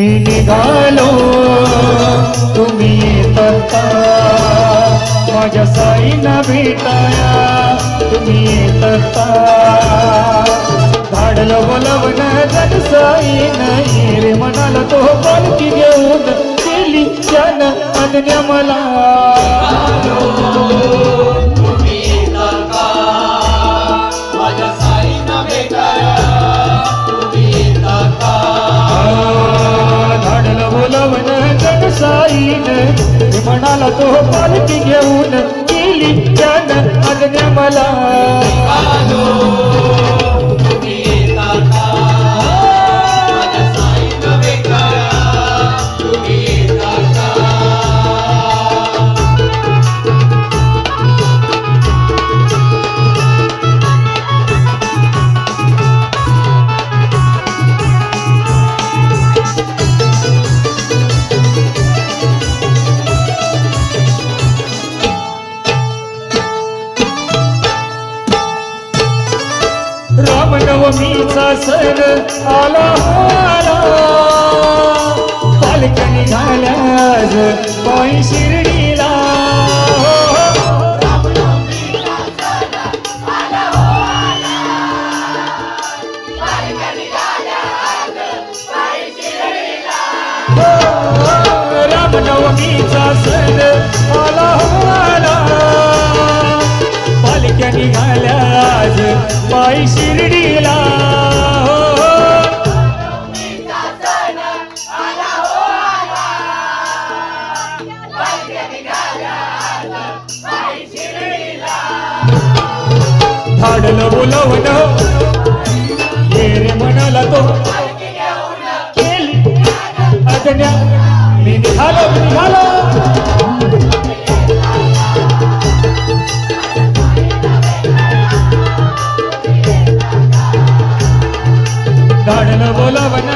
निघालो. तुम्ही येतात. माझ्या साईला भेटाया. तुम्ही येतात. धाडलं बोलवण जग साईन रे. म्हणाला तो पालखी घेऊन केली त्यानं अज्ञा मला. तो पालखी घेऊन केली त्यानं अज्ञा मला रामनवमीचा सण आला हो आला निघाल्या आज पायी शिर्डीला. आज पायी शिर्डीला. हो, धाडलं बोलवलं. ये रे म्हणाला तो केली अज्ञा मी निघालो मी निघालो. धाडलं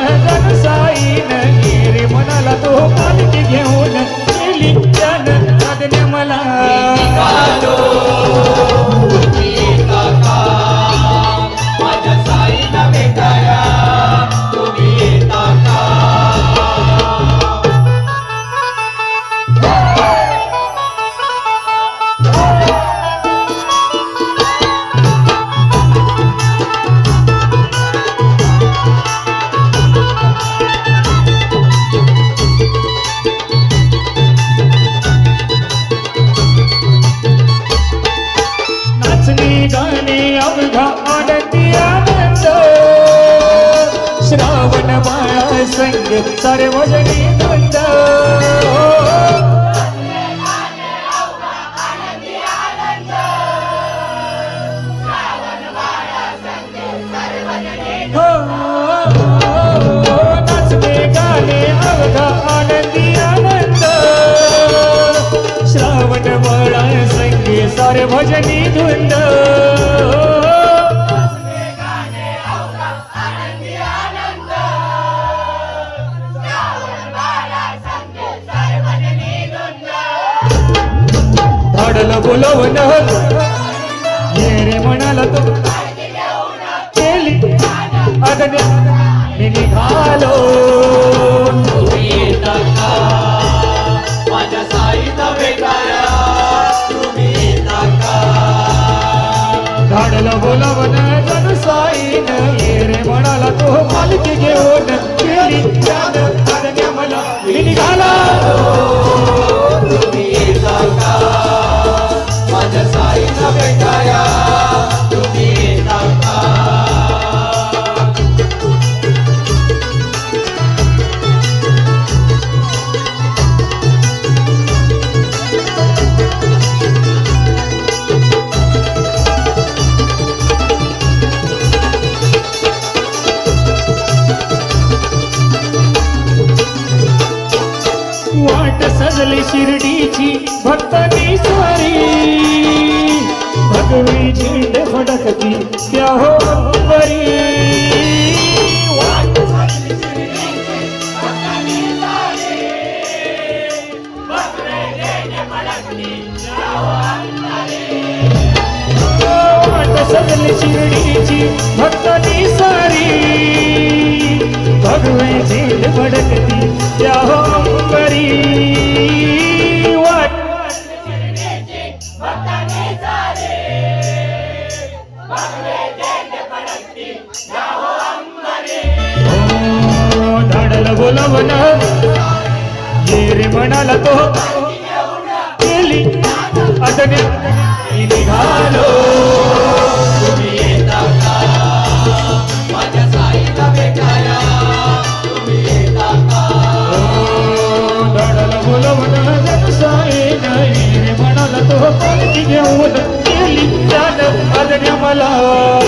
संग सार्वजनी भजनी हो, नाचणे गाणे अवघा आनंदी आनंद। श्रावण माळा संगे सारे भजनी धुंद बोलवण ये रे म्हणाला तो. केली. मी निघालो. माझ्या साईचा तुम्ही धाडलं बोलवण जन साईन. ये रे म्हणाला तो मालकी घेऊन. केली. मला. मी निघाला. वाट सजली शिर्डीची भक्तांनी स्वारी भगवी झेंड फडकती त्या हो अंबरी सजली शिर्डीची भक्तांनी सारी भगवे झेंड भडकती धाडल बोलवण ये रे म्हणाला तो केली अदने निघालो तुम्ही येता का माझ्या साईला भेटाया तुम्ही येता का धाडल बोलवण नाही रे म्हणाला तो पालखी घेऊन केली